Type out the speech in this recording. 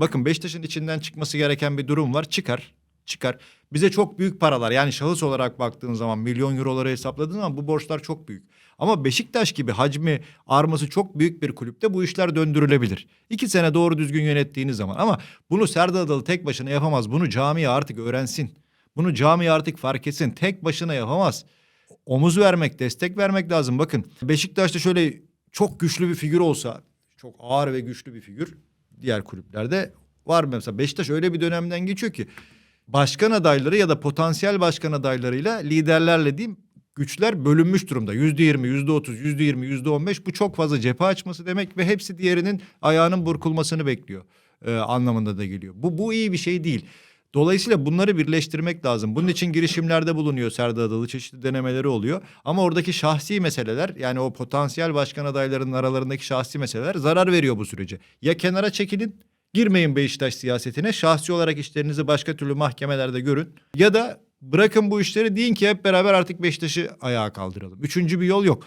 Bakın Beşiktaş'ın içinden çıkması gereken bir durum var. Çıkar. Çıkar. Bize çok büyük paralar yani şahıs olarak baktığın zaman milyon euroları hesapladığın zaman bu borçlar çok büyük. Ama Beşiktaş gibi hacmi arması çok büyük bir kulüpte bu işler döndürülebilir. İki sene doğru düzgün yönettiğiniz zaman ama bunu Serdar Adalı tek başına yapamaz. Bunu camia artık öğrensin. Bunu camia artık fark etsin. Tek başına yapamaz. Omuz vermek, destek vermek lazım. Bakın Beşiktaş'ta şöyle çok güçlü bir figür olsa, çok ağır ve güçlü bir figür diğer kulüplerde var? Mesela Beşiktaş öyle bir dönemden geçiyor ki başkan adayları ya da potansiyel başkan adaylarıyla liderlerle diyeyim güçler bölünmüş durumda. Yüzde yirmi, yüzde otuz, yüzde yirmi, yüzde on beş bu çok fazla cephe açması demek ve hepsi diğerinin ayağının burkulmasını bekliyor e, anlamında da geliyor. Bu, bu iyi bir şey değil. Dolayısıyla bunları birleştirmek lazım. Bunun için girişimlerde bulunuyor Serdar Adalı. Çeşitli denemeleri oluyor. Ama oradaki şahsi meseleler yani o potansiyel başkan adaylarının aralarındaki şahsi meseleler zarar veriyor bu sürece. Ya kenara çekilin Girmeyin Beşiktaş siyasetine. Şahsi olarak işlerinizi başka türlü mahkemelerde görün. Ya da bırakın bu işleri deyin ki hep beraber artık Beşiktaş'ı ayağa kaldıralım. Üçüncü bir yol yok.